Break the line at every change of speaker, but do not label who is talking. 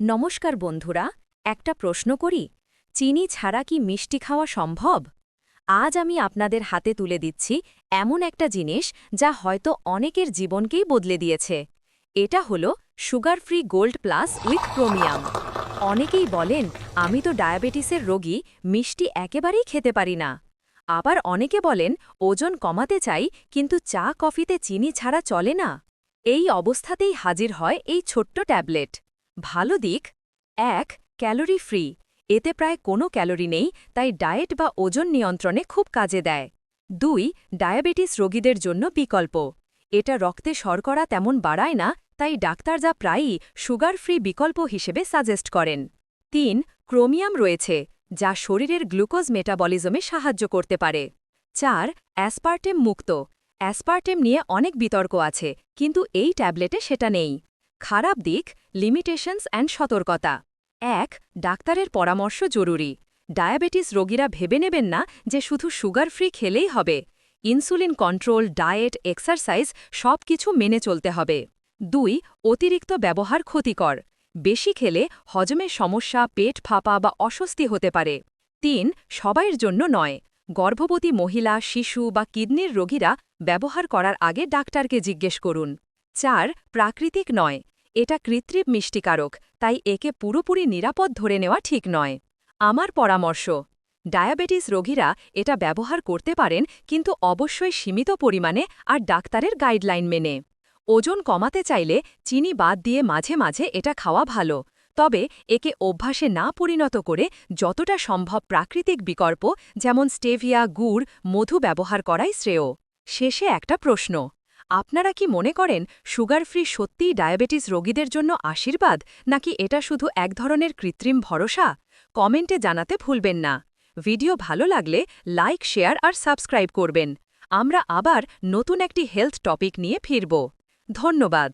নমস্কার বন্ধুরা, একটা প্রশ্ন করি, চিনি ছাড়া কি মিষ্টি খাওয়া সম্ভব? আজ আমি আপনাদের হাতে তুলে দিচ্ছি এমন একটা জিনিস যা হয়তো অনেকের জীবনকেই বদলে দিয়েছে। এটা হলো sugar free gold plus with chromium. অনেকেই বলেন, আমি তো ডায়াবেটিসের রোগী, মিষ্টি একেবারেই খেতে পারি না। আবার অনেকে বলেন, ওজন কমাতে চাই, কিন্তু চা, কফিতে চিনি ছাড়া চলে না। এই অবস্থাতেই হাজির হয় এই ছোট্ট ট্যাবলেট। ভালো দিক, এক, ক্যালোরি ফ্রি। এতে প্রায় কোনো ক্যালোরি নেই, তাই ডায়েট বা ওজন নিয়ন্ত্রণে খুব কাজে দেয়। দুই, ডায়াবেটিস রোগীদের জন্য বিকল্প। এটা রক্তে শর্করা তেমন বাড়ায় না, তাই ডাক্তার যা প্রায়ই সুগার ফ্রি বিকল্প হিসেবে সাজেস্ট করেন। তিন, ক্রোমিয়াম রয়েছে, যা শরীরের গ্লুকোজ মেটাবলিজমে সাহায্য করতে পারে। চার, অ্যাসপার্টেম মুক্ত। অ্যাসপার্টেম নিয়ে অনেক বিতর্ক আছে, কিন্তু এই ট্যাবলেটে সেটা নেই। খারাপ দিক লিমিটেশনস অ্যান্ড সতর্কতা। এক, ডাক্তারের পরামর্শ জরুরি। ডায়াবেটিস রোগীরা ভেবে নেবেন না যে শুধু সুগার ফ্রি খেলেই হবে। ইনসুলিন কন্ট্রোল, ডায়েট, এক্সারসাইজ সব কিছু মেনে চলতে হবে। দুই, অতিরিক্ত ব্যবহার ক্ষতিকর। বেশি খেলে হজমের সমস্যা, পেট ফাঁপা বা অস্বস্তি হতে পারে। তিন, সবাইয়ের জন্য নয়। গর্ভবতী মহিলা, শিশু বা কিডনির রোগীরা ব্যবহার করার আগে ডাক্তারকে জিজ্ঞেস করুন। চার প্রাকৃতিক নয়। এটা কৃত্রিম মিষ্টিকারক, তাই একে পুরোপুরি নিরাপদ ধরে নেওয়া ঠিক নয়। আমার পরামর্শ, ডায়াবেটিস রোগীরা এটা ব্যবহার করতে পারেন, কিন্তু অবশ্যই সীমিত পরিমাণে আর ডাক্তারের গাইডলাইন মেনে। ওজন কমাতে চাইলে চিনি বাদ দিয়ে মাঝে মাঝে এটা খাওয়া ভালো, তবে একে অভ্যাসে না পরিণত করে যতটা সম্ভব প্রাকৃতিক বিকল্প, যেমন স্টেভিয়া, গুড়, মধু ব্যবহার করাই শ্রেয়। শেষে একটা প্রশ্ন আপনারা কি মনে করেন সুগার ফ্রি সত্যিই ডায়াবেটিস রোগীদের জন্য আশীর্বাদ, নাকি এটা শুধু এক ধরনের কৃত্রিম ভরসা? কমেন্টে জানাতে ভুলবেন না। ভিডিও ভালো লাগলে লাইক, শেয়ার আর সাবস্ক্রাইব করবেন। আমরা আবার নতুন একটি হেলথ টপিক নিয়ে ফিরব। ধন্যবাদ।